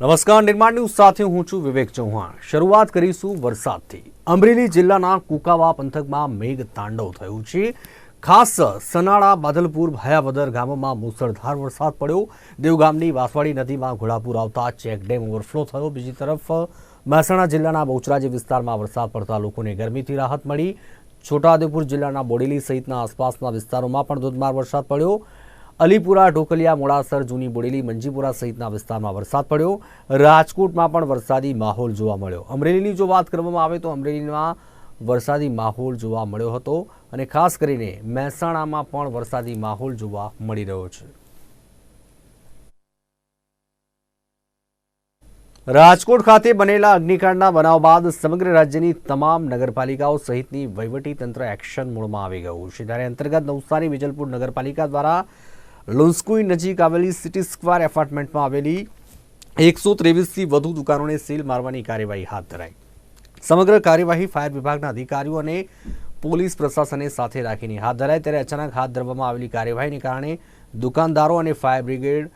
નમસ્કાર, નિર્માણ ન્યૂઝ સાથે હું છું વિવેક ચૌહાણ. શરૂઆત કરીશું વરસાદથી. અમરેલી જિલ્લાના કુકાવા પંથકમાં મેઘ તાંડવ થયું છે. ખાસ સનાળા, બાદલપુર, ભયાવદર ગામમાં મુસળધાર વરસાદ પડ્યો. દેવગામની વાસવાડી નદીમાં ઘોડાપુર આવતા ચેકડેમ ઓવરફ્લો થયો. બીજી તરફ, મહેસાણા જિલ્લાના બહુચરાજી વિસ્તારમાં વરસાદ પડતા લોકોને ગરમીથી રાહત મળી. છોટાઉદેપુર જિલ્લાના બોડેલી સહિતના આસપાસના વિસ્તારોમાં પણ ધોધમાર વરસાદ પડ્યો. અલીપુરા, ઢોકલિયા, મોડાસર, જૂની બોડેલી, મંજીપુરા સહિતના વિસ્તારમાં વરસાદ પડ્યો. રાજકોટમાં પણ વરસાદી માહોલ જોવા મળ્યો. અમરેલીની જો વાત કરવામાં આવે તો અમરેલીમાં વરસાદી માહોલ જોવા મળ્યો હતો અને ખાસ કરીને મહેસાણામાં પણ વરસાદી માહોલ જોવા મળી રહ્યો છે. રાજકોટ ખાતે બનેલા અગ્નિકાંડના બનાવ બાદ સમગ્ર રાજ્યની તમામ નગરપાલિકાઓ સહિતની વહીવટી તંત્ર એક્શન મોડમાં આવી ગયું છે. ત્યારે અંતર્ગત નવસારી, વિજલપુર નગરપાલિકા દ્વારા લુન્સ્કુઈ નજીક આવેલી સિટી સ્ક્વેર એપાર્ટમેન્ટમાં આવેલી એકસો ત્રેવીસથી વધુ દુકાનોને સીલ મારવાની કાર્યવાહી હાથ ધરાઈ. સમગ્ર કાર્યવાહી ફાયર વિભાગના અધિકારીઓ અને પોલીસ પ્રશાસને સાથે રાખીને હાથ ધરાઈ. ત્યારે અચાનક હાથ ધરવામાં આવેલી કાર્યવાહીને કારણે દુકાનદારો અને ફાયર બ્રિગેડ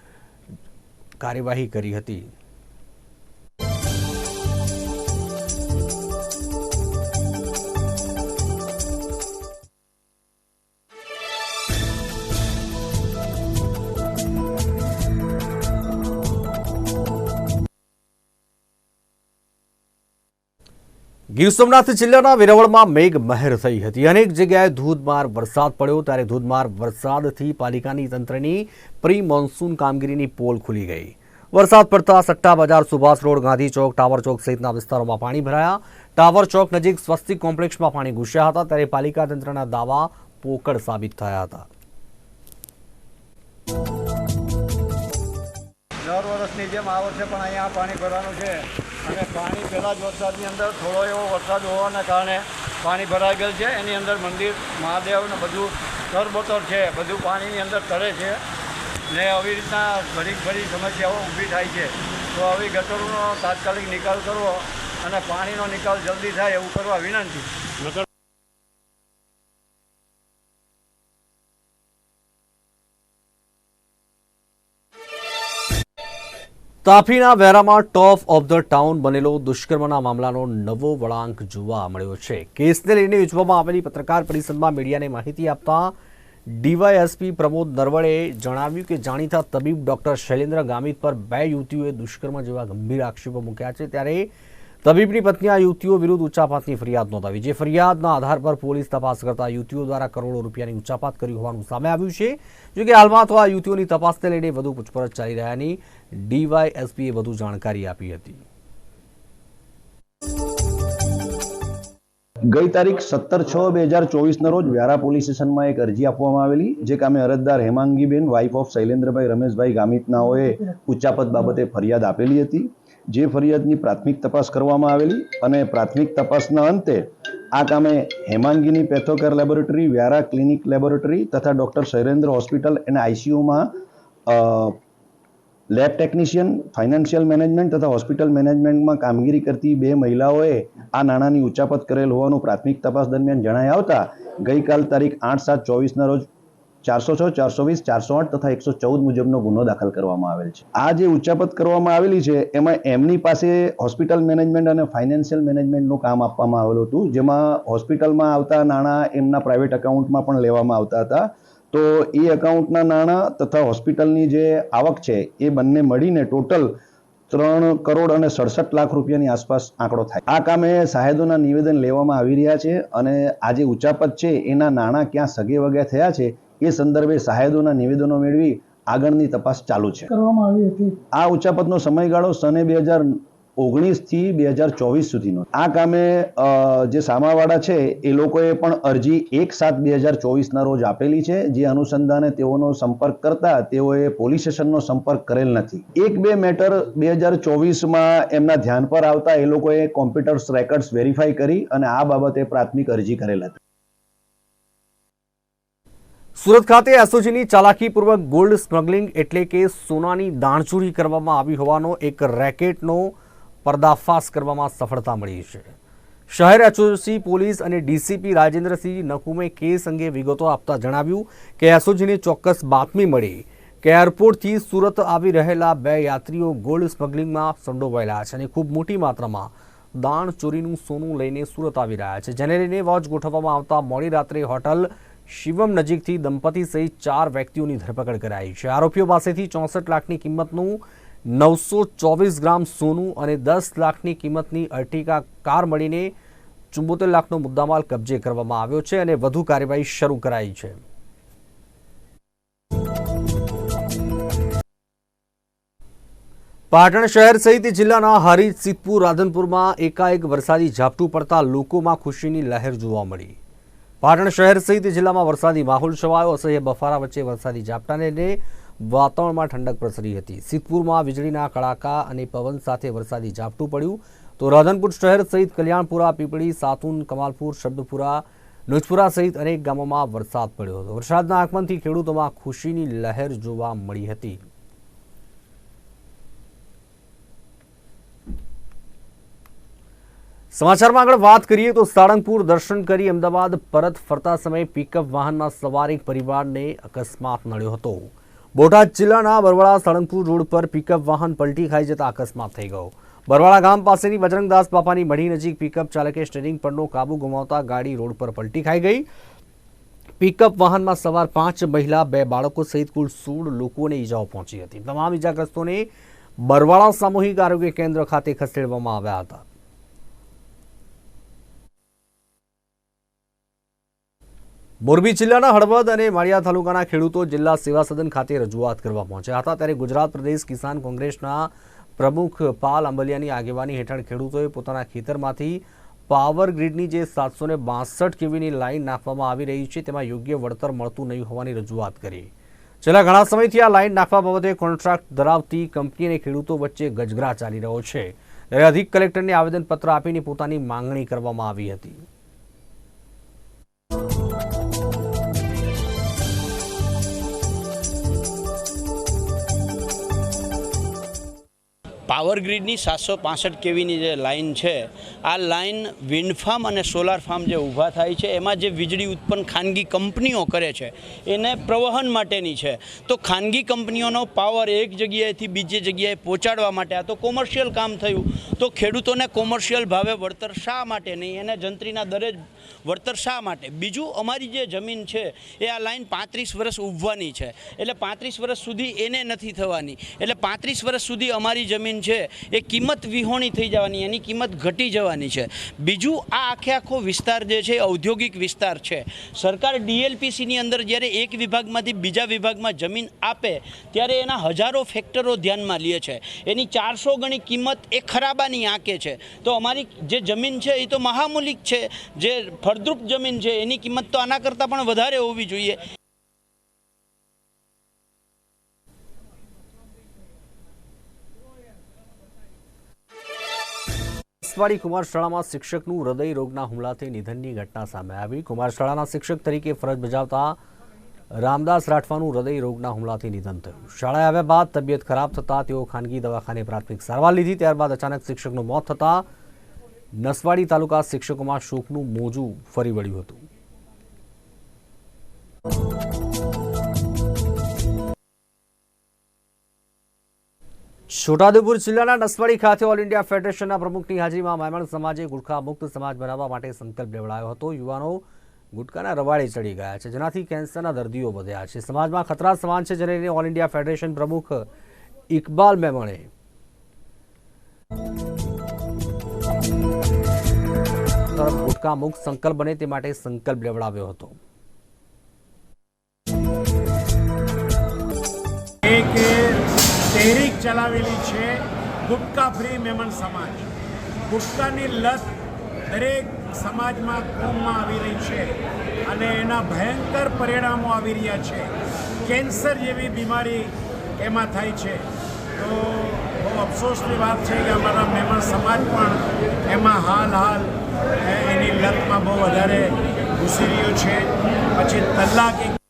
કાર્યવાહી કરી હતી. ગીર સોમનાથ જિલ્લાના વેરાવળમાં મેઘ મહેર થઈ હતી. અનેક જગ્યાએ ધોધમાર વરસાદ પડ્યો ત્યારે ધોધમાર વરસાદથી પાલિકાની તંત્રની પ્રી મોન્સૂન કામગીરીની પોલ ખુલી ગઈ. વરસાદ પડતા સટ્ટા બજાર, સુભાષ રોડ, ગાંધી ચોક, ટાવર ચોક સહિતના વિસ્તારોમાં પાણી ભરાયા. ટાવર ચોક નજીક સ્વસ્તિક કોમ્પ્લેક્ષમાં પાણી ઘૂસ્યા હતા ત્યારે પાલિકા તંત્રના દાવા પોકળ સાબિત થયા હતા. દર વર્ષની જેમ આ વર્ષે પણ અહીંયા પાણી ભરવાનું છે. અને પાણી પહેલાં જ વરસાદની અંદર થોડો એવો વરસાદ હોવાના કારણે પાણી ભરાઈ ગયેલ છે. એની અંદર મંદિર મહાદેવને બધું તરબતર છે. બધું પાણીની અંદર તરે છે ને આવી રીતના ઘણી ઘણી સમસ્યાઓ ઊભી થાય છે. તો આવી ગટરોનો તાત્કાલિક નિકાલ કરવો અને પાણીનો નિકાલ જલ્દી થાય એવું કરવા વિનંતી. તાપીના વેરામાં ટોપ ઓફ ધ ટાઉન બનેલો દુષ્કર્મના મામલાનો નવો વળાંક જોવા મળ્યો છે. કેસને લઈને યોજવામાં આવેલી પત્રકાર પરિષદમાં મીડિયાને માહિતી આપતા ડીવાયએસપી પ્રમોદ નરવડે જણાવ્યું કે જાણીતા તબીબ ડોક્ટર શૈલેન્દ્ર ગામિત પર બે યુવતીઓએ દુષ્કર્મ જેવા ગંભીર આક્ષેપો મૂક્યા છે. ત્યારે તબીબની પત્ની આ યુવતીઓ વિરુદ્ધ ઉચ્ચાપાતની ફરિયાદ નોંધાવી, જે ફરિયાદના આધાર પર પોલીસ તપાસ કરતા યુવતીઓ દ્વારા કરોડો રૂપિયાની ઉચ્ચાપાત કરી હોવાનું સામે આવ્યું છે. જોકે હાલમાં તો આ યુવતીઓની તપાસને લઈને વધુ પૂછપરછ ચાલી રહ્યાની ડીવાયએસપીએ વધુ જાણકારી આપી હતી. ગઈ તારીખ સત્તર છ બે હજાર ચોવીસના રોજ વ્યારા પોલીસ સ્ટેશનમાં એક અરજી આપવામાં આવેલી, જે કામે અરજદાર હેમાંગીબેન વાઇફ ઓફ શૈલેન્દ્રભાઈ રમેશભાઈ ગામિતનાઓએ ઉચ્ચાપત બાબતે ફરિયાદ આપેલી હતી. જે ફરિયાદની પ્રાથમિક તપાસ કરવામાં આવેલી અને પ્રાથમિક તપાસના અંતે આ કામે Hemangini Pathocare laboratory, Vyara clinic laboratory તથા ડૉક્ટર શૈરેન્દ્ર હોસ્પિટલ અને આઈસીયુમાં લેબ ટેકનિશિયન, ફાઇનાન્શિયલ મેનેજમેન્ટ તથા હોસ્પિટલ મેનેજમેન્ટમાં કામગીરી કરતી બે મહિલાઓએ આ નાણાંની ઉચ્ચાપત કરેલ હોવાનું પ્રાથમિક તપાસ દરમિયાન જણાઈ આવતા ગઈકાલ તારીખ આઠ સાત ચોવીસના રોજ ચારસો છ, ચારસો વીસ, ચારસો આઠ તથા એકસો ચૌદ મુજબનો ગુનો દાખલ કરવામાં આવેલ છે. આ જે ઉચ્ચાપત કરવામાં આવેલી છે, એમાં એમની પાસે હોસ્પિટલ મેનેજમેન્ટ અને ફાઇનાન્શિયલ મેનેજમેન્ટનું કામ આપવામાં આવેલું હતું, જેમાં હોસ્પિટલમાં આવતા નાણાં એમના પ્રાઇવેટ એકાઉન્ટમાં પણ લેવામાં આવતા હતા. તો એ એકાઉન્ટના નાણાં તથા હોસ્પિટલની જે આવક છે, એ બંને મળીને ટોટલ ત્રણ કરોડ અને સડસઠ લાખ રૂપિયાની આસપાસ આંકડો થાય. આ કામે સાહેદોના નિવેદન લેવામાં આવી રહ્યા છે અને આ જે ઉચ્ચાપત છે, એના નાણાં ક્યાં સગે વગે થયા છે એ સંદર્ભે સાહેદોના નિવેદનો મેળવી આગળની તપાસ ચાલુ છે. કરવામાં આવી હતી. આ ઉચ્ચાપતનો સમયગાળો સને બે હજાર ઓગણીસથી બે હજાર ચોવીસ સુધીનો. આ કામે જે સામાવાળા છે એ લોકોએ પણ અરજી એક સાત બે હજાર ચોવીસના રોજ આપેલી છે જે અનુસંધાને તેઓનો સંપર્ક કરતા તેઓએ પોલીસ સ્ટેશનનો સંપર્ક કરેલ નથી. એક બે મેટર બે હજાર ચોવીસમાં એમના ધ્યાન પર આવતા એ લોકોએ કોમ્પ્યુટર્સ રેકર્ડ્સ વેરીફાઈ કરી અને આ બાબતે પ્રાથમિક અરજી કરેલ હતી. સુરત ખાતે એસઓજીની ચાલાકીપૂર્વક ગોલ્ડ સ્મગલિંગ એટલે કે સોનાની દાણચોરી કરવામાં આવી હોવાનો એક રેકેટનો પર્દાફાશ કરવામાં સફળતા મળી છે. શહેર એસઓજી પોલીસ અને ડીસીપી રાજેન્દ્રસિંહ નકુમે કેસ અંગે વિગતો આપતા જણાવ્યું કે એસઓજીને ચોક્કસ બાતમી મળી કે એરપોર્ટથી સુરત આવી રહેલા બે યાત્રીઓ ગોલ્ડ સ્મગલિંગમાં સંડોવાયેલા છે અને ખૂબ મોટી માત્રામાં દાણચોરીનું સોનું લઈને સુરત આવી રહ્યા છે. જેને લઈને વોચ ગોઠવવામાં આવતા મોડી રાત્રે હોટલ શિવમ નજીકથી દંપતી સહિત ચાર વ્યક્તિઓની ધરપકડ કરાઈ છે. આરોપીઓ પાસેથી ચોસઠ લાખની કિંમતનું નવસો ચોવીસ ગ્રામ સોનું અને દસ લાખની કિંમતની અર્ટિકા કાર મળીને ચુંબોતેર લાખનો મુદ્દામાલ કબજે કરવામાં આવ્યો છે અને વધુ કાર્યવાહી શરૂ કરાઈ છે. પાટણ શહેર સહિત જિલ્લાના હારીજ સિદ્ધપુર રાધનપુરમાં એકાએક વરસાદી ઝાપટું પડતા લોકોમાં ખુશીની લહેર જોવા મળી. પાટણ શહેર સહિત જિલ્લામાં વરસાદી માહોલ છવાયો. અસહ્ય બફારા વચ્ચે વરસાદી ઝાપટાને લઈને વાતાવરણમાં ઠંડક પ્રસરી હતી. સિદ્ધપુરમાં વીજળીના કડાકા અને પવન સાથે વરસાદી ઝાપટું પડ્યું. તો રાધનપુર શહેર સહિત કલ્યાણપુરા, પીપળી સાતુન કમાલપુર, શબ્દપુરા, નુજપુરા સહિત અનેક ગામોમાં વરસાદ પડ્યો હતો. વરસાદના આગમનથી ખેડૂતોમાં ખુશીની લહેર જોવા મળી હતી. સમાચારમાં આગળ વાત કરીએ તો સાળંગપુર દર્શન કરી અમદાવાદ પરત ફરતા સમયે પિકઅપ વાહનમાં સવાર એક પરિવારને અકસ્માત નડ્યો હતો. બોટાદ જિલ્લાના બરવાળા સાળંગપુર રોડ પર પિકઅપ વાહન પલટી ખાઈ જતા અકસ્માત થઈ ગયો. બરવાળા ગામ પાસેની બજરંગદાસ બાપાની મઢી નજીક પિકઅપ ચાલકે સ્ટેરિંગ પરનો કાબુ ગુમાવતા ગાડી રોડ પર પલટી ખાઈ ગઈ. પિકઅપ વાહનમાં સવાર પાંચ મહિલા, બે બાળકો સહિત કુલ સોળ લોકોને ઈજાઓ પહોંચી હતી. તમામ ઈજાગ્રસ્તોને બરવાળા સામૂહિક આરોગ્ય કેન્દ્ર ખાતે ખસેડવામાં આવ્યા હતા. મોરબી જિલ્લાના હળવદ અને માળિયા તાલુકાના ખેડૂતો જિલ્લા સેવા સદન ખાતે રજૂઆત કરવા પહોંચ્યા હતા ત્યારે ગુજરાત પ્રદેશ કિસાન કોંગ્રેસના પ્રમુખ પાલ આંબલિયાની આગેવાની હેઠળ ખેડૂતોએ પોતાના ખેતરમાંથી પાવર ગ્રીડની જે સાતસો ને બાસઠ કેવીની લાઇન નાખવામાં આવી રહી છે તેમાં યોગ્ય વળતર મળતું નહીં હોવાની રજૂઆત કરી. છેલ્લા ઘણા સમયથી આ લાઇન નાખવા બાબતે કોન્ટ્રાક્ટ ધરાવતી કંપની અને ખેડૂતો વચ્ચે ગજગરા ચાલી રહ્યો છે. ત્યારે અધિક કલેક્ટરને આવેદનપત્ર આપીને પોતાની માંગણી કરવામાં આવી હતી. પાવર ગ્રીડની સાતસો પાસઠ કેવીની જે લાઇન છે, આ લાઇન વિન્ડ ફાર્મ અને સોલાર ફાર્મ જે ઊભા થાય છે, એમાં જે વીજળી ઉત્પન્ન ખાનગી કંપનીઓ કરે છે, એને પ્રવહન માટેની છે. તો ખાનગી કંપનીઓનો પાવર એક જગ્યાએથી બીજી જગ્યાએ પહોંચાડવા માટે આ તો કોમર્શિયલ કામ થયું. તો ખેડૂતોને કોમર્શિયલ ભાવે વળતર શા માટે નહીં? એને જંત્રીના દરે વળતર શા માટે? બીજું અમારી જે જમીન છે, એ આ લાઇન પાંત્રીસ વર્ષ ઊભવાની છે. એટલે પાંત્રીસ વર્ષ સુધી એને નથી થવાની. એટલે પાંત્રીસ વર્ષ સુધી અમારી જમીન છે, એ કિંમત વિહોણી થઈ જવાની, એની કિંમત ઘટી જવાની છે. બીજું, આ આખે આખો વિસ્તાર જે છે ઔદ્યોગિક વિસ્તાર છે. સરકાર ડીએલપીસીની અંદર જ્યારે એક વિભાગમાંથી બીજા વિભાગમાં જમીન આપે, ત્યારે એના હજારો ફેક્ટરો ધ્યાનમાં લે છે. એની ચારસો ગણી કિંમત એ ખરાબાની આંકે છે. તો અમારી જે જમીન છે, એ તો મહામૂલિક છે. જે ફળદ્રુપ જમીન છે, એની કિંમત તો આના કરતાં પણ વધારે હોવી જોઈએ. નસવાડી કુમારશાળામાં શિક્ષકનું હૃદય રોગના હુમલાથી નિધનની ઘટના સામે આવી. કુમારશાળાના શિક્ષક તરીકે ફરજ બજાવતા રામદાસ રાઠવાનું હૃદય રોગના હુમલાથી નિધન થયું. શાળાએ આવ્યા બાદ તબિયત ખરાબ થતાં તેઓ ખાનગી દવાખાને પ્રાથમિક સારવાર લીધી. ત્યારબાદ અચાનક શિક્ષકનું મોત થતાં નસવાડી તાલુકા શિક્ષકોમાં શોકનું મોજું ફરી વળ્યું હતું. છોટાઉદેપુર જિલ્લાના નસવાડી ખાતે ઓલ ઇન્ડિયા ફેડરેશનના પ્રમુખની હાજરીમાં માયમણ સમાજે ગુટખા મુક્ત સમાજ બનાવવા માટે સંકલ્પ લેવડાયો હતો. યુવાનો ગુટકાના રવાડે ચડી ગયા છે, જેનાથી કેન્સરના દર્દીઓ વધ્યા છે. સમાજમાં ખતરા સમાન છે, જેને લઈને ઓલ ઇન્ડિયા ફેડરેશન પ્રમુખ ઇકબાલ મેમણે ગુટખા મુક્ત સંકલ્પ બને તે માટે સંકલ્પ લેવડાવ્યો હતો. તહેરીક ચલાવેલી છે ગુટકા ફ્રી મેમન સમાજ. ગુટકાની લત દરેક સમાજમાં કોમમાં આવી રહી છે અને એના ભયંકર પરિણામો આવી રહ્યા છે. કેન્સર જેવી બીમારી એમાં થાય છે. તો બહુ અફસોસની વાત છે કે અમારા મહેમાન સમાજ પણ એમાં હાલ હાલ એની લતમાં બહુ વધારે ઘૂસી રહ્યો છે. પછી તલાક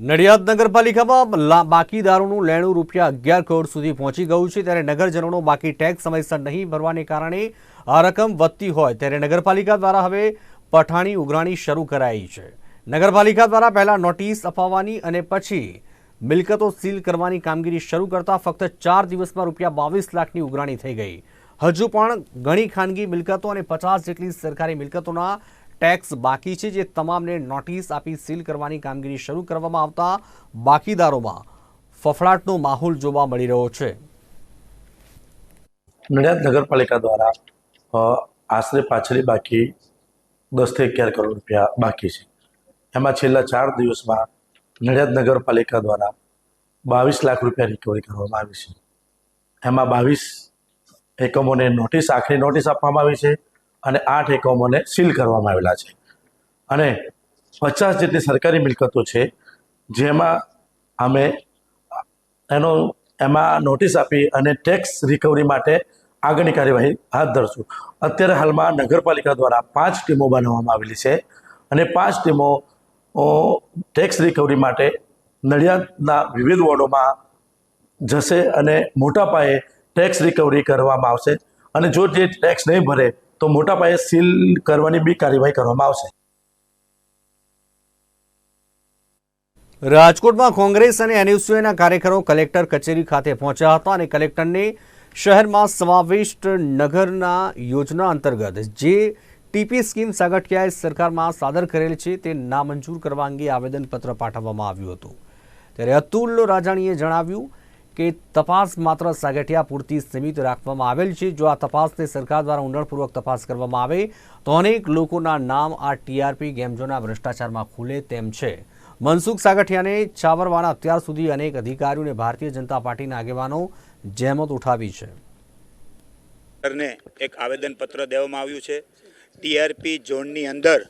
નડિયાદ નગરપાલિકામાં લા- બાકી દારૂનું લેણું રૂપિયા અગિયાર કરોડ સુધી પહોંચી ગયું છે. ત્યારે નગરજનોનો બાકી ટેક્સ સમયસર નહીં ભરવાને કારણે આ રકમ વધતી હોય. ત્યારે નગરપાલિકા દ્વારા હવે પઠાણી ઉઘરાણી શરૂ કરાઈ છે. નગરપાલિકા દ્વારા પહેલાં નોટિસ અપાવવાની અને પછી મિલકતો સીલ કરવાની કામગીરી શરૂ કરતાં ફક્ત ચાર દિવસમાં રૂપિયા બાવીસ લાખની ઉઘરાણી થઈ ગઈ. હજુ પણ ઘણી ખાનગી મિલકતો અને પચાસ જેટલી સરકારી મિલકતોના ટેક્સ બાકી છે જે તમામને નોટિસ આપી સીલ કરવાની કામગીરી શરૂ કરવામાં આવતા બાકીદારોમાં ફફડાટનો માહોલ જોવા મળી રહ્યો છે. નડિયાદ નગરપાલિકા દ્વારા આશરે પાછળ બાકી દસથી અગિયાર કરોડ રૂપિયા બાકી છે. એમાં છેલ્લા ચાર દિવસમાં નડિયાદ નગરપાલિકા દ્વારા બાવીસ લાખ રૂપિયા રિકવરી કરવામાં આવી છે. એમાં બાવીસ એકમોને નોટિસ, આખરી નોટિસ આપવામાં આવી છે. અને આઠ એકમોને સીલ કરવામાં આવેલા છે. અને પચાસ જેટલી સરકારી મિલકતો છે, જેમાં અમે એનો, એમાં નોટિસ આપી અને ટેક્સ રિકવરી માટે આગળની કાર્યવાહી હાથ ધરશું. અત્યારે હાલમાં નગરપાલિકા દ્વારા પાંચ ટીમો બનાવવામાં આવેલી છે અને પાંચ ટીમો ટેક્સ રિકવરી માટે નડિયાદના વિવિધ વોર્ડોમાં જશે અને મોટા પાયે ટેક્સ રિકવરી કરવામાં આવશે. અને જો જે ટેક્સ નહીં ભરે તો મોટા પાયે સીલ કરવાની બી કાર્યવાહી કરવામાં આવશે. રાજકોટમાં કોંગ્રેસ અને એનયુસીઓના કાર્યકરો કલેક્ટર કચેરી ખાતે પહોંચ્યા હતા અને કલેક્ટરને શહેરમાં સમાવિષ્ટ નગરના યોજના અંતર્ગત જે ટીપી સ્કીમ સાગઠિયાએ સરકારમાં સાદર કરેલ છે તે નામંજૂર કરવા અંગે આવેદનપત્ર પાઠવવામાં આવ્યું હતું. ત્યારે અતુલ રાજાણીએ જણાવ્યું કે તપાસ માત્ર સાગઠિયા પૂરતી સીમિત રાખવામાં આવેલ છે. જો આ તપાસને સરકાર દ્વારા ઊંડાણપૂર્વક તપાસ કરવામાં આવે, તો અનેક લોકોના નામ આ ટીઆરપી ગેમઝોના ભ્રષ્ટાચારમાં ખુલે તેમ છે. મનસુખ સાગઠિયાને છાવરવાના અત્યાર સુધી અનેક અધિકારીઓને ભારતીય જનતા પાર્ટીના આગેવાનો જહેમત ઉઠાવી છે. એક આવેદનપત્ર દેવામાં આવ્યું છે. ટીઆરપી ઝોનની અંદર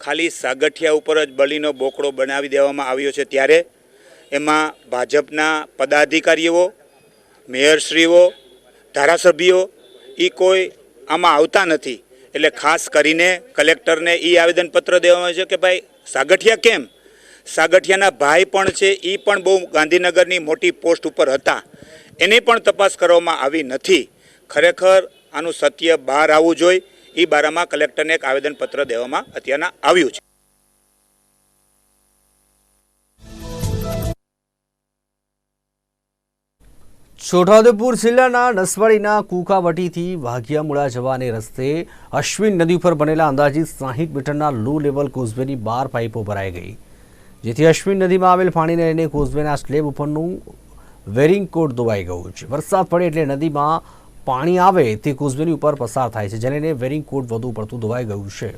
ખાલી સાગઠિયા ઉપર જ બલીનો બોકડો બનાવી દેવામાં આવ્યો છે. ત્યારે એમાં ભાજપના પદાધિકારીઓ, મેયરશ્રીઓ, ધારાસભ્યો એ કોઈ આમાં આવતા નથી. એટલે ખાસ કરીને કલેક્ટરને એ આવેદનપત્ર દેવામાં છે કે ભાઈ, સાગઠિયા કેમ? સાગઠિયાના ભાઈ પણ છે એ પણ બહુ ગાંધીનગરની મોટી પોસ્ટ ઉપર હતા. એની પણ તપાસ કરવામાં આવી નથી. ખરેખર આનું સત્ય બહાર આવવું જોઈએ. એ બારામાં કલેક્ટરને એક આવેદનપત્ર દેવામાં અત્યારના આવ્યું છે. છોટાઉદેપુર જિલ્લાના નસવાડીના કુકાવટીથી વાઘિયામુળા જવાને રસ્તે અશ્વિન નદી પર બનેલા અંદાજિત સાહીઠ મીટરના લો લેવલ કોઝવેની બાર પાઇપો ભરાઈ ગઈ. જેથી અશ્વિન નદીમાં આવેલ પાણીને લઈને કોઝવેના સ્લેબ ઉપરનું વેરિંગ કોટ ધોવાઈ ગયું છે. વરસાદ પડે એટલે નદીમાં પાણી આવે તે કોઝવેની ઉપર પસાર થાય છે, જેને વેરિંગ કોટ વધુ પડતું ધોવાઈ ગયું છે.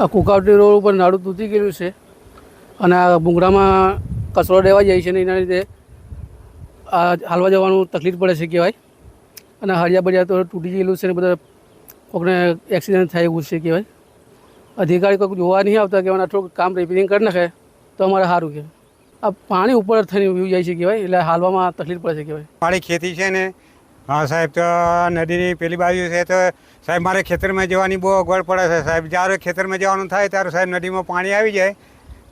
આ કુકાવટી રોડ ઉપર નાડું તૂટી ગયેલું છે. અને આ ભૂંગળામાં કચરો દેવા જાય છે ને એના લીધે આ હાલવા જવાનું તકલીફ પડે છે કહેવાય. અને હરિયા બજાર તો તૂટી ગયેલું છે ને બધા કોકને એક્સિડન્ટ થાય એવું છે કહેવાય. અધિકારી કોઈક જોવા નહીં આવતા કે થોડુંક કામ રિપેરિંગ કરી નાખે તો અમારે સારું કહેવાય. આ પાણી ઉપર થઈને વ્યૂ જાય છે કહેવાય, એટલે હાલવામાં તકલીફ પડે છે કહેવાય. પાણી ખેતી છે ને? હા સાહેબ, તો નદીની પેલી બાજુ છે તો સાહેબ મારે ખેતરમાં જવાની બહુ અગવડ પડે છે સાહેબ. જ્યારે ખેતરમાં જવાનું થાય ત્યારે સાહેબ નદીમાં પાણી આવી જાય.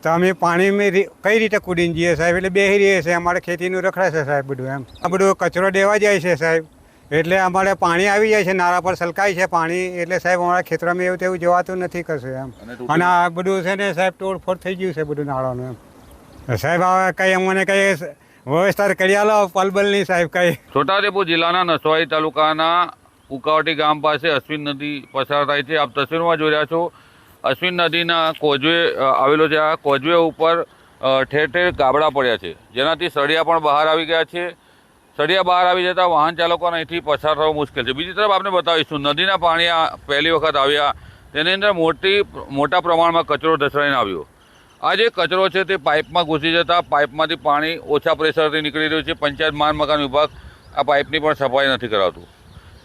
તો અમે પાણીમાં કઈ રીતે કૂદીને જઈએ સાહેબ? એટલે બેસી રહીએ છીએ. અમારે ખેતીનું રખડે છે સાહેબ બધું એમ. આ બધું કચરો દેવા જાય છે સાહેબ. એટલે અમારે પાણી આવી જાય છે. નાળા પર સલકાય છે પાણી. એટલે સાહેબ અમારા ખેતરમાં એવું તેવું જવાતું નથી કશું એમ. અને આ બધું છે ને સાહેબ તોડફોડ થઈ ગયું છે બધું નાળાનું એમ. સાહેબ હવે કંઈ અમને કંઈ વ્યવસ્થા કરી આલો પલબલની સાહેબ કંઈ. છોટાઉદેપુર જિલ્લાના નસવાડી તાલુકાના ઉકાવટી ગામ પાસે અશ્વિન નદી પસાર થાય છે. આપ તસવીરમાં જોઈ રહ્યા છો, અશ્વિન નદીના કોજવે આવેલો છે. આ કોજવે ઉપર ઠેર ઠેર ગાબડા પડ્યા છે. જેનાથી સળિયા પણ બહાર આવી ગયા છે. સળિયા બહાર આવી જતાં વાહન ચાલકોને અહીંથી પસાર થવું મુશ્કેલ છે. બીજી તરફ આપણે બતાવીશું, નદીના પાણી પહેલી વખત આવ્યા. તેની અંદર મોટી, મોટા પ્રમાણમાં કચરો ધસરાઈને આવ્યો. આ જે કચરો છે તે પાઇપમાં ઘૂસી જતા, પાઇપમાંથી પાણી ઓછા પ્રેશરથી નીકળી રહ્યું છે. પંચાયત માન મકાન વિભાગ આ પાઇપની પણ સફાઈ નથી કરાવતું.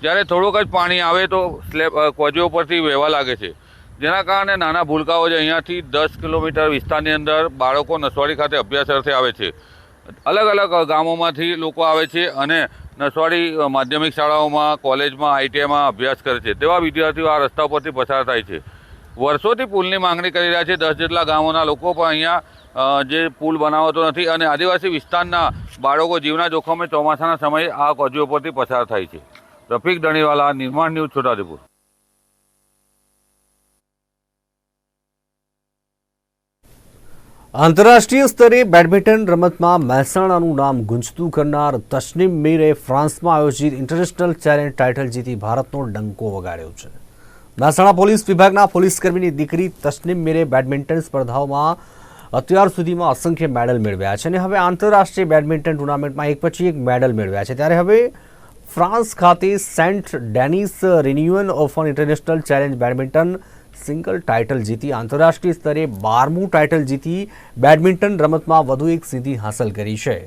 જ્યારે થોડુંક જ પાણી આવે તો સ્લેબ કોજીઓ પરથી વહેવા લાગે છે. જેના કારણે નાના ભૂલકાઓ જે અહીંયાથી દસ કિલોમીટર વિસ્તારની અંદર બાળકો નસવાડી ખાતે અભ્યાસ અર્થે આવે છે. અલગ અલગ ગામોમાંથી લોકો આવે છે અને નસવાડી માધ્યમિક શાળાઓમાં, કોલેજમાં, આઈટીઆઈમાં અભ્યાસ કરે છે. તેવા વિદ્યાર્થીઓ આ રસ્તા પરથી પસાર થાય છે. વર્ષોથી પુલની માંગણી કરી રહ્યા છે. દસ જેટલા ગામોના લોકો પણ અહીંયા જે પુલ બનાવતો નથી અને આદિવાસી વિસ્તારના બાળકો જીવના જોખમે ચોમાસાના સમયે આ કોજીઓ પરથી પસાર થાય છે. રફીક દણીવાલા નિર્માણ ન્યૂઝ છોટાઉદેપુર આંતરરાષ્ટ્રીય સ્તરે બેડમિન્ટન રમતમાં મહેસાણાનું નામ ગુંજતું કરનાર તસ્નીમ મીરે ફ્રાન્સમાં આયોજિત ઇન્ટરનેશનલ ચેલેન્જ ટાઇટલ જીતી ભારતનો ડંકો વગાડ્યો છે. મહેસાણા પોલીસ વિભાગના પોલીસકર્મીની દીકરી તસ્નીમ મીરે બેડમિન્ટન સ્પર્ધાઓમાં અત્યાર સુધીમાં અસંખ્ય મેડલ મેળવ્યા છે અને હવે આંતરરાષ્ટ્રીય બેડમિન્ટન ટુર્નામેન્ટમાં એક પછી એક મેડલ મેળવ્યા છે. ત્યારે હવે ફ્રાન્સ ખાતે Saint Denis renewal of international challenge badminton single title જીતી આંતરરાષ્ટ્રીય સ્તરે બારમું ટાઇટલ જીતી બેડમિન્ટન રમતમાં વધુ એક સિદ્ધિ હાંસલ કરી છે.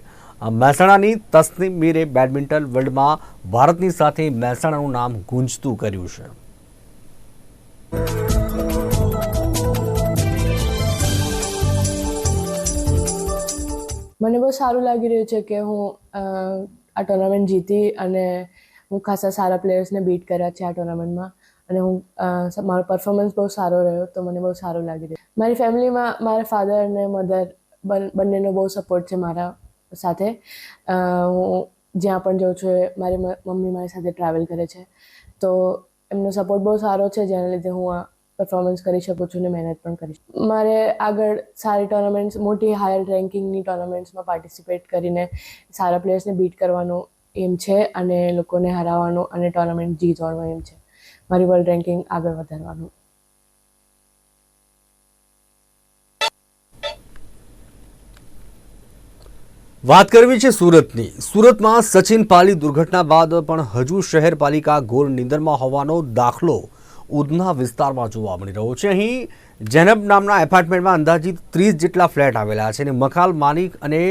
મહેસાણાની તસ્નીમ મીરે બેડમિન્ટન વર્લ્ડમાં ભારતની સાથે મહેસાણાનું નામ ગુંજતું કર્યું છે. મને બહુ સારું લાગી રહ્યું છે કે હું આ ટુર્નામેન્ટ જીતી અને હું ખાસા સારા પ્લેયર્સને બીટ કર્યા છે આ ટુર્નામેન્ટમાં. અને હું મારો પરફોર્મન્સ બહુ સારો રહ્યો, તો મને બહુ સારું લાગી રહ્યું. મારી ફેમિલીમાં મારા ફાધર અને મધર બંનેનો બહુ સપોર્ટ છે મારા સાથે. હું જ્યાં પણ જાઉં છું એ મારી મમ્મી મારી સાથે ટ્રાવેલ કરે છે. તો એમનો સપોર્ટ બહુ સારો છે, જેના લીધે હું પરફોર્મન્સ કરી શકું છું ને મહેનત પણ કરી શકું મારે આગળ સારી ટુર્નામેન્ટ્સ મોટી હાયર રેન્કિંગની ટુર્નામેન્ટ્સમાં પાર્ટિસિપેટ કરીને સારા પ્લેયર્સને બીટ કરવાનું એમ છે અને લોકોને હરાવવાનું અને ટુર્નામેન્ટ જીતવાનું એમ છે. મારી વર્લ્ડ રેન્કિંગ આગળ વધારવાનું. વાત કરવી છે સુરતની. સુરતમાં સચિન પાલી દુર્ઘટના બાદ પણ હજુ શહેર પાલિકા ઘોર નિંદરમાં હોવાનો દાખલો ઉધના વિસ્તારમાં જોવા મળી રહ્યો છે. અહીં જેનબ નામના એપાર્ટમેન્ટમાં અંદાજિત ત્રીસ જેટલા ફ્લેટ આવેલા છે અને મકાલ માલિક અને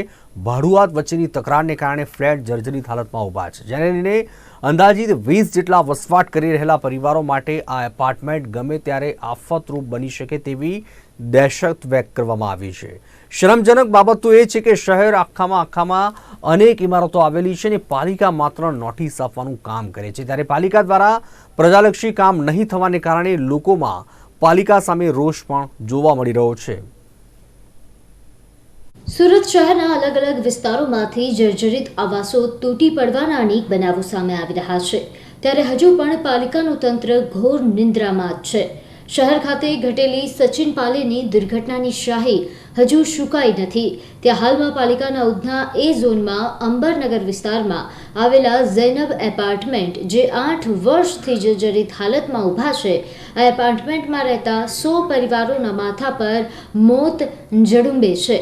ભાડુઆત વચ્ચેની તકરારને કારણે ફ્લેટ જર્જરિત હાલતમાં ઊભા છે. જેને લઈને અંદાજિત વીસ જેટલા વસવાટ કરી રહેલા પરિવારો માટે આ એપાર્ટમેન્ટ ગમે ત્યારે આફતરૂપ બની શકે તેવી દહેશત વ્યક્ત કરવામાં આવી છે. શરમજનક બાબત તો એ છે કે શહેર આખામાં આખામાં અનેક ઇમારતો આવેલી છે અને પાલિકા માત્ર નોટિસ આપવાનું કામ કરે છે. ત્યારે પાલિકા દ્વારા પ્રજાલક્ષી કામ નહીં થવાને કારણે લોકોમાં પાલિકા સામે રોષ પણ જોવા મળી રહ્યો છે. સુરત શહેરના અલગ અલગ વિસ્તારોમાંથી જર્જરિત આવાસો તૂટી પડવાના અનેક બનાવો સામે આવી રહ્યા છે. ત્યારે હજુ પણ પાલિકાનું તંત્ર ઘોર નિંદ્રામાં જ છે. શહેર ખાતે ઘટેલી સચિન પાલેની દુર્ઘટનાની શાહી હજુ સુકાઈ નથી. ત્યાં હાલમાં પાલિકાના ઉધના એ ઝોનમાં, અંબરનગર વિસ્તારમાં આવેલા ઝૈનબ એપાર્ટમેન્ટ, જે આઠ વર્ષથી જર્જરિત હાલતમાં ઊભા છે, આ એપાર્ટમેન્ટમાં રહેતા સો પરિવારોના માથા પર મોત જડુંબે છે.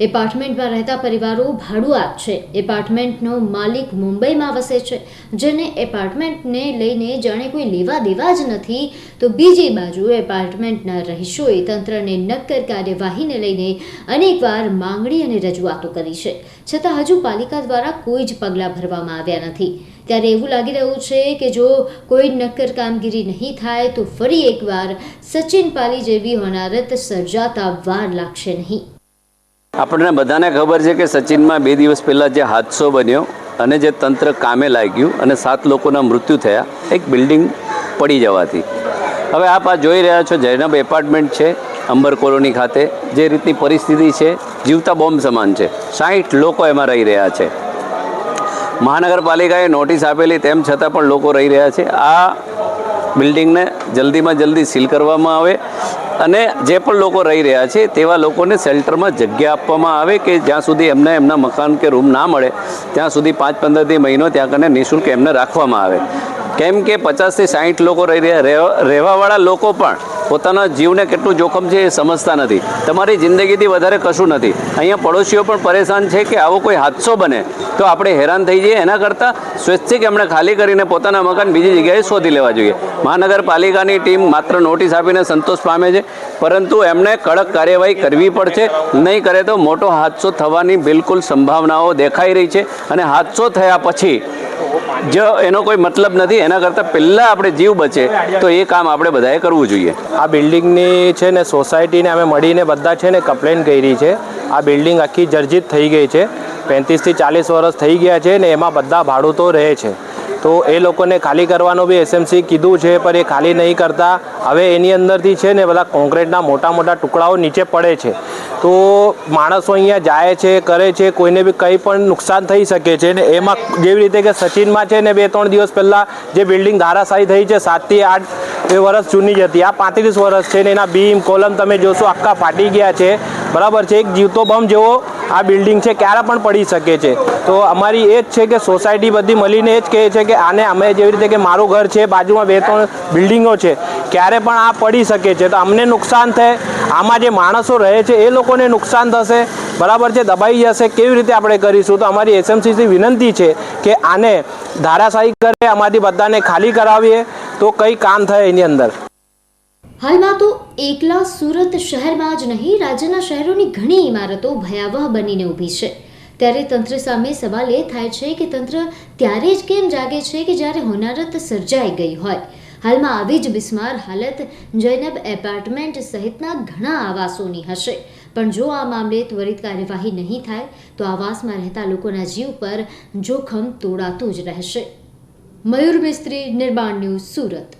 એપાર્ટમેન્ટમાં રહેતા પરિવારો ભાડું છે. એપાર્ટમેન્ટનો માલિક મુંબઈમાં વસે છે. જેને એપાર્ટમેન્ટને લઈને જાણે કોઈ લેવા દેવા જ નથી, તો બીજી બાજુ એપાર્ટમેન્ટના રહીશોએ તંત્રને નક્કર કાર્યવાહીને લઈને અનેકવાર માંગણી અને રજૂઆતો કરી છે. છતાં હજુ પાલિકા દ્વારા કોઈ જ પગલાં ભરવામાં આવ્યા નથી. ત્યારે એવું લાગી રહ્યું છે કે જો કોઈ નક્કર કામગીરી નહીં થાય, તો ફરી એકવાર સચિન પાલી જેવી હોનારત સર્જાતા વાર લાગશે નહીં. આપણને બધાને ખબર છે કે સચિનમાં બે દિવસ પહેલાં જે હાદસો બન્યો અને જે તંત્ર કામે લાગ્યું અને સાત લોકોના મૃત્યુ થયા, એક બિલ્ડિંગ પડી જવાથી. હવે આપ આ જોઈ રહ્યા છો જૈનબ એપાર્ટમેન્ટ છે, અંબર કોલોની ખાતે. જે રીતની પરિસ્થિતિ છે, જીવતા બોમ્બ સમાન છે. સાઠ લોકો એમાં રહી રહ્યા છે. મહાનગરપાલિકાએ નોટિસ આપેલી તેમ છતાં પણ લોકો રહી રહ્યા છે. આ બિલ્ડિંગને જલ્દીમાં જલ્દી સીલ કરવામાં આવે. અને જે પણ લોકો રહી રહ્યા છે, તેવા લોકોને શેલ્ટરમાં જગ્યા આપવામાં આવે કે જ્યાં સુધી એમને એમના મકાન કે રૂમ ના મળે, ત્યાં સુધી પાંચ પંદરથી મહિનો ત્યાં કને નિઃશુલ્ક એમને રાખવામાં આવે. કેમ કે પચાસથી સાઠ લોકો રહી રહ્યા, રહેવા- રહેવાવાળા લોકો પણ પોતાના જીવને કેટલું જોખમ છે એ સમજતા નથી. તમારી જિંદગીથી વધારે કશું નથી. અહીંયા પડોશીઓ પણ પરેશાન છે કે આવો કોઈ હાદસો બને તો આપણે હેરાન થઈ જઈએ. એના કરતાં સ્વૈચ્છિક એમણે ખાલી કરીને પોતાના મકાન બીજી જગ્યાએ શોધી લેવા જોઈએ. મહાનગરપાલિકાની ટીમ માત્ર નોટિસ આપીને સંતોષ પામે છે, પરંતુ એમણે કડક કાર્યવાહી કરવી પડશે. નહીં કરે તો મોટો હાદસો થવાની બિલકુલ સંભાવનાઓ દેખાઈ રહી છે. અને હાદસો થયા પછી જો એનો કોઈ મતલબ નથી, એના કરતાં પહેલાં આપણે જીવ બચે, તો એ કામ આપણે બધાએ કરવું જોઈએ. આ બિલ્ડિંગની છે ને સોસાયટીને અમે મળીને બધા છે ને કમ્પ્લેન કરી છે. આ બિલ્ડિંગ આખી જર્જિત થઈ ગઈ છે. પેંત્રીસથી ચાલીસ વર્ષ થઈ ગયા છે ને, એમાં બધા ભાડૂતો રહે છે. તો એ લોકોને ખાલી કરવાનું બી એસએમસી કીધું છે, પણ એ ખાલી નહીં કરતા. હવે એની અંદરથી છે ને બધા કોન્ક્રીટના મોટા મોટા ટુકડાઓ નીચે પડે છે. તો માણસો અહીંયા જાય છે, કરે છે, કોઈને બી કંઈ પણ નુકસાન થઈ શકે છે ને એમાં જેવી રીતે કે સચિનમાં છે ને બે ત્રણ દિવસ પહેલાં જે બિલ્ડિંગ ધારાશાયી થઈ છે સાતથી આઠ એ વર્ષ જૂની જ હતી. આ પાંત્રીસ વર્ષ છે ને એના બીમ, કોલમ તમે જોશો, આખા ફાટી ગયા છે. બરાબર છે, એક જીવતો બમ જેવો આ બિલ્ડિંગ છે, ક્યારે પણ પડી શકે છે. તો અમારી એ જ છે કે સોસાયટી બધી મળીને એ જ કહે છે કે આને અમે જેવી રીતે કે મારું ઘર છે, બાજુમાં બે ત્રણ બિલ્ડિંગો છે, ક્યારે પણ આ પડી શકે છે. તો અમને નુકસાન થાય. આમાં જે માણસો રહે છે, એ લોકોને નુકસાન થશે. બરાબર છે? દબાઈ જશે. કેવી રીતે આપણે કરીશું? તો અમારી એસએમસીથી વિનંતી છે કે આને ધારાશાહી કરે અમારી બધાને ખાલી કરાવીએ. તો કંઈ કામ થાય એની અંદર. હાલમાં તો એકલા સુરત શહેરમાં જ નહીં, રાજ્યના શહેરોની ઘણી ઇમારતો ભયાવહ બનીને ઊભી છે. ત્યારે તંત્ર સામે સવાલ એ થાય છે કે તંત્ર ત્યારે જ કેમ જાગે છે કે જ્યારે હોનારત સર્જાઈ ગઈ હોય? હાલમાં આવી જ બિસ્માર હાલત જૈનબ એપાર્ટમેન્ટ સહિતના ઘણા આવાસોની હશે. પણ જો આ મામલે ત્વરિત કાર્યવાહી નહીં થાય, તો આવાસમાં રહેતા લોકોના જીવ પર જોખમ તોડાતું જ રહેશે. મયુર મિસ્ત્રી, નિર્માણ ન્યૂઝ સુરત.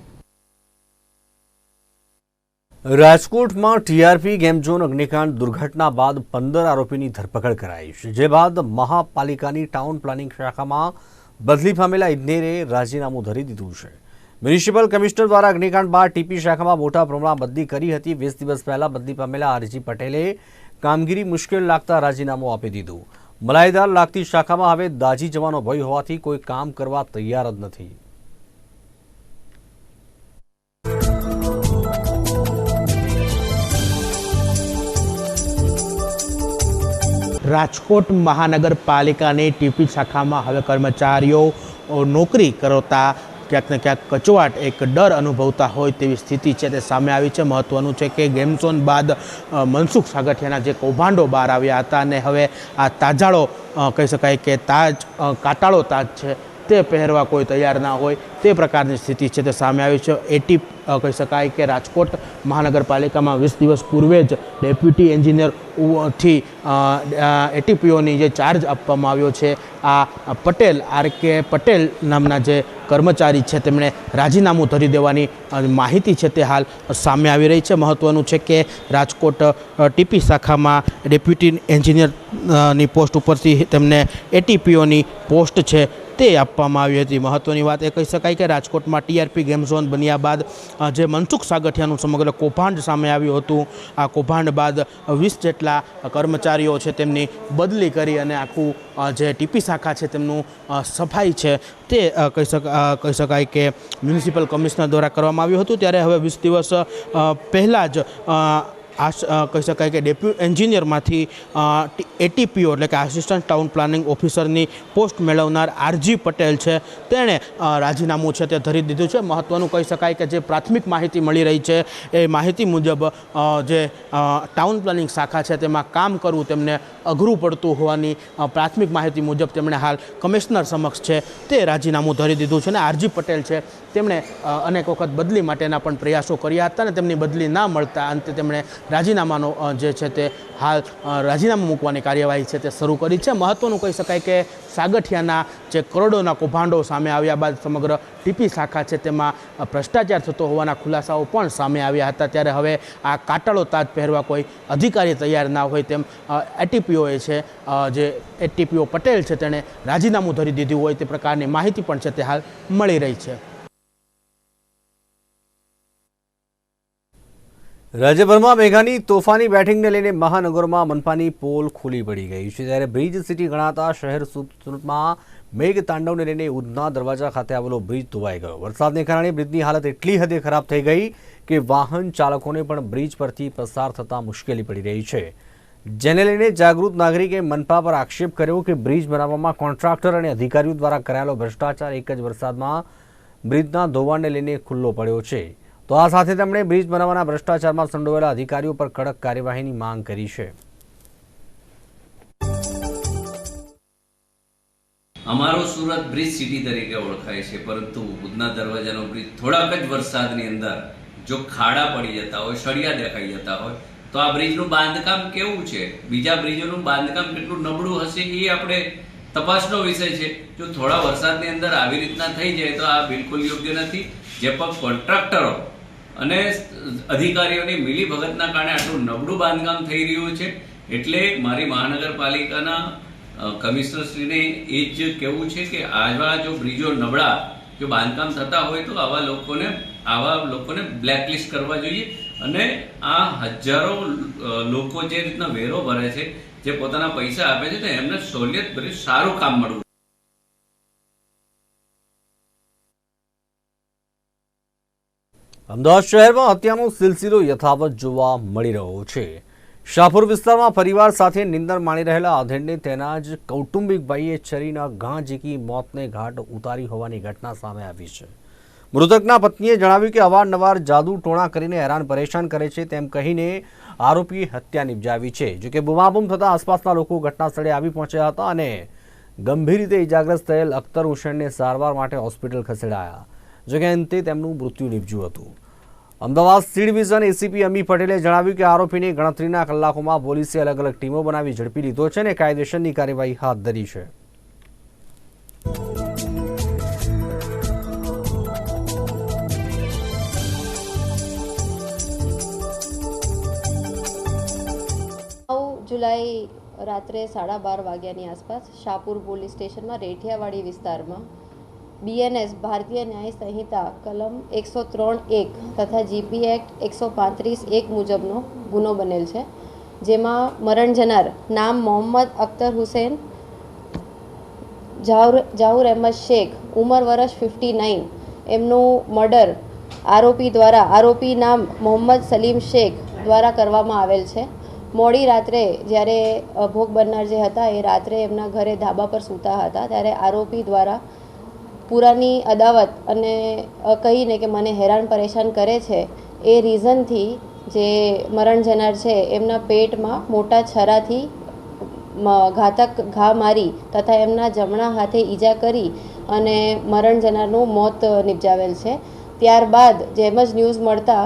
રાજકોટમાં ટીઆરપી ગેમ ઝોન અગ્નિકાંડ દુર્ઘટના બાદ પંદર આરોપીની ધરપકડ કરાઈ છે. જે બાદ મહાપાલિકાની ટાઉન પ્લાનિંગ શાખામાં બદલી પામેલા ઇજનેરે રાજીનામું ધરી દીધું છે. મ્યુનિસિપલ કમિશનર દ્વારા અગ્નિકાંડ બાદ ટીપી શાખામાં મોટા પ્રમાણમાં બદલી કરી હતી. વીસ દિવસ પહેલા બદલી પામેલા આરજી પટેલે કામગીરી મુશ્કેલ લાગતા રાજીનામું આપી દીધું. મલાઈદાર લાગતી શાખામાં હવે દાજી જવાનો ભય હોવાથી કોઈ કામ કરવા તૈયાર જ નથી. રાજકોટ મહાનગરપાલિકાની ટીપી શાખામાં હવે કર્મચારીઓ નોકરી કરતા ક્યાંક ને ક્યાંક કચવાટ એક ડર અનુભવતા હોય તેવી સ્થિતિ છે તે સામે આવી છે. મહત્વનું છે કે ગેમઝોન બાદ મનસુખ સાગઠિયાના જે કૌભાંડો બહાર આવ્યા હતા અને હવે આ તાજાળો કહી શકાય કે તાજ કાટાળો તાજ છે તે પહેરવા કોઈ તૈયાર ના હોય તે પ્રકારની સ્થિતિ છે તે સામે આવી છે. એટી કહી શકાય કે રાજકોટ મહાનગરપાલિકામાં વીસ દિવસ પૂર્વે જ ડેપ્યુટી એન્જિનિયરથી એટીપીઓની જે ચાર્જ આપવામાં આવ્યો છે, આ પટેલ, આર કે પટેલ નામના જે કર્મચારી છે, તેમણે રાજીનામું ધરી દેવાની માહિતી છે તે હાલ સામે આવી રહી છે. મહત્ત્વનું છે કે રાજકોટ ટીપી શાખામાં ડેપ્યુટી એન્જિનિયરની પોસ્ટ ઉપરથી તેમને એટીપીઓની પોસ્ટ છે તે આપવામાં આવી હતી. મહત્ત્વની વાત એ કહી શકાય કે રાજકોટમાં ટીઆરપી ગેમ ઝોન બન્યા બાદ જે મનસુખ સાગઠિયાનું સમગ્ર કૌભાંડ સામે આવ્યું હતું, આ કૌભાંડ બાદ વીસ જેટલા કર્મચારીઓ છે તેમની બદલી કરી અને આખું જે ટીપી શાખા છે તેમનું સફાઈ છે તે કહી શકાય કહી શકાય કે મ્યુનિસિપલ કમિશનર દ્વારા કરવામાં આવ્યું હતું. ત્યારે હવે વીસ દિવસ પહેલાં જ અ, કહી શકાય કે ડેપ્યુ એન્જિનિયરમાંથી એટીપીઓ એટલે કે આસિસ્ટન્ટ ટાઉન પ્લાનિંગ ઓફિસરની પોસ્ટ મેળવનાર આરજી પટેલ છે. તેણે રાજીનામું છે તે ધરી દીધું છે. મહત્ત્વનું કહી શકાય કે જે પ્રાથમિક માહિતી મળી રહી છે એ માહિતી મુજબ જે ટાઉન પ્લાનિંગ શાખા છે તેમાં કામ કરવું તેમને અઘરું પડતું હોવાની પ્રાથમિક માહિતી મુજબ તેમણે હાલ કમિશનર સમક્ષ છે તે રાજીનામું ધરી દીધું છે અને આરજી પટેલ છે તેમણે અનેક વખત બદલી માટેના પણ પ્રયાસો કર્યા હતા અને તેમની બદલી ના મળતા અંતે તેમણે રાજીનામાનો જે છે તે હાલ રાજીનામું મૂકવાની કાર્યવાહી છે તે શરૂ કરી છે. મહત્ત્વનું કહી શકાય કે સાગઠિયાના જે કરોડોના કૌભાંડો સામે આવ્યા બાદ સમગ્ર ટીપી શાખા છે તેમાં ભ્રષ્ટાચાર થતો હોવાના ખુલાસાઓ પણ સામે આવ્યા હતા. ત્યારે હવે આ કાટાળો તાજ પહેરવા કોઈ અધિકારી તૈયાર ના હોય તેમ એટીપીઓએ છે જે એટીપીઓ પટેલ છે તેણે રાજીનામું ધરી દીધું હોય તે પ્રકારની માહિતી પણ છે તે હાલ મળી રહી છે. રાજ્યભરમાં મેઘાની તોફાની બેટિંગને લઈને મહાનગરોમાં મનપાની પોલ ખુલી પડી ગઈ છે ત્યારે બ્રિજ સિટી ગણાતા શહેર સુરત- સુરતમાં મેઘ તાંડવને લઈને ઉધના દરવાજા ખાતે આવેલો બ્રિજ ધોવાઈ ગયો. વરસાદને કારણે બ્રિજની હાલત એટલી હદે ખરાબ થઈ ગઈ કે વાહન ચાલકોને પણ બ્રિજ પરથી પસાર થતાં મુશ્કેલી પડી રહી છે. જેને લઈને જાગૃત નાગરિકે મનપા પર આક્ષેપ કર્યો કે બ્રિજ બનાવવામાં કોન્ટ્રાક્ટર અને અધિકારીઓ દ્વારા કરાયેલો ભ્રષ્ટાચાર એક જ વરસાદમાં બ્રિજના ધોવાણને લઈને ખુલ્લો પડ્યો છે. તો આ સાથે તેમણે બ્રિજ બનાવવાના ભ્રષ્ટાચારમાં સંડોવાયેલા અધિકારીઓ પર કડક કાર્યવાહીની માંગ કરી છે. અમારો સુરત બ્રિજ સિટી તરીકે ઓળખાય છે, પરંતુ ઉદના દરવાજાનો બ્રિજ થોડાક જ વરસાદની અંદર જો ખાડા પડી જતા હોય, સળિયા દેખાઈ જતા હોય, તો આ બ્રિજનું બાંધકામ કેવું છે? બીજા બ્રિજોનું બાંધકામ કેટલું નબળું હશે એ આપણે તપાસનો વિષય છે. જો થોડા વરસાદની અંદર આવી રીતના થઈ જાય તો આ બિલકુલ યોગ્ય નથી. જે પણ કોન્ટ્રાક્ટરો અને અધિકારીઓની મિલી ભગતના કારણે આટલું નબળું બાંધકામ થઈ રહ્યું છે. એટલે મારી મહાનગરપાલિકાના કમિશનરશ્રીને એ જ કહેવું છે કે આવા જો બ્રિજો નબળા જો બાંધકામ થતા હોય તો આવા લોકોને આવા લોકોને બ્લેકલિસ્ટ કરવા જોઈએ. અને આ હજારો લોકો જે રીતના વેરો ભરે છે, જે પોતાના પૈસા આપે છે, તો એમને સહુલિયત ભર્યું સારું કામ મળવું અમદાવાદ શહેરમાં હત્યાનો સિલસિલો યથાવત જોવા મળી રહ્યો છે. શાહપુર વિસ્તારમાં પરિવાર સાથે નિંદર માણી રહેલા આધેડને તેના જ કૌટુંબિક ભાઈએ છરીના ઘા ઝીકી મોતને ઘાટ ઉતારી હોવાની ઘટના સામે આવી છે. મૃતકના પત્નીએ જણાવ્યું કે અવારનવાર જાદુ ટોણા કરીને હેરાન પરેશાન કરે છે તેમ કહીને આરોપીએ હત્યા નિપજાવી છે. જોકે બુમાબુમ થતાં આસપાસના લોકો ઘટના સ્થળે આવી પહોંચ્યા હતા અને ગંભીર રીતે ઇજાગ્રસ્ત થયેલ અખ્તર હુસેનને સારવાર માટે હોસ્પિટલ ખસેડાયા. જોકે અંતે તેમનું મૃત્યુ નીપજ્યું હતું. Ahmedabad C division ACP Ami પટેલે જણાવ્યું કે આરોપીને ગણતરીના કલાકોમાં પોલીસે અલગ અલગ ટીમો બનાવી ઝડપી લીધો છે અને કાયદેસરની કાર્યવાહી હાથ ધરી છે. જુલાઈ રાત્રે સાડા બાર વાગ્યાની આસપાસ શાહપુર પોલીસ સ્ટેશનમાં રેઠિયાવાડી વિસ્તારમાં બીએનએસ, ભારતીય ન્યાય સંહિતા, કલમ એકસો ત્રણ એક તથા જીપી એક્ટ એકસો પાંત્રીસ એક મુજબનો ગુનો બનેલ છે, જેમાં મરણ જનાર નામ મોહમ્મદ અખ્તર હુસેન, જાઉર જાઉર અહેમદ શેખ, ઉંમર વર્ષ ફિફ્ટી નાઇન, એમનું મર્ડર આરોપી દ્વારા, આરોપી નામ મોહમ્મદ સલીમ શેખ દ્વારા કરવામાં આવેલ છે. મોડી રાત્રે જ્યારે ભોગ બનનાર જે હતા એ રાત્રે એમના ઘરે ધાબા પર સૂતા હતા, ત્યારે આરોપી દ્વારા પુરાની અદાવત અને કહીને કે મને હેરાન પરેશાન કરે છે, એ રીઝનથી જે મરણ જનાર છે, એમના પેટમાં મોટા છરાથી ઘાતક ઘા મારી તથા એમના જમણા હાથે ઈજા કરી અને મરણ જનારનું મોત નિપજાવેલ છે. ત્યારબાદ જેમ જ ન્યૂઝ મળતા,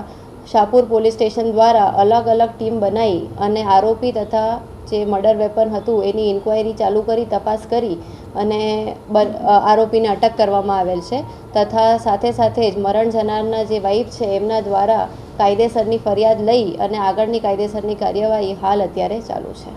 શાહપુર પોલીસ સ્ટેશન દ્વારા અલગ અલગ ટીમ બનાવી અને આરોપી તથા જે મર્ડર વેપન હતું, એની ઇન્ક્વાયરી ચાલુ કરી, તપાસ કરી અને આરોપીને અટક કરવામાં આવેલ છે. તથા સાથે સાથે જ મરણ જનારના જે વાઈફ છે, એમના દ્વારા કાયદેસરની ફરિયાદ લઈ અને આગળની કાયદેસરની કાર્યવાહી હાલ અત્યારે ચાલુ છે.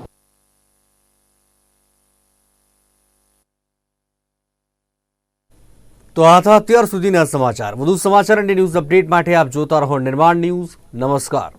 તો આ હતા અત્યાર સુધીના સમાચાર. વધુ સમાચાર અને ન્યૂઝ અપડેટ માટે આપ જોતા રહો નિર્માણ ન્યૂઝ. નમસ્કાર.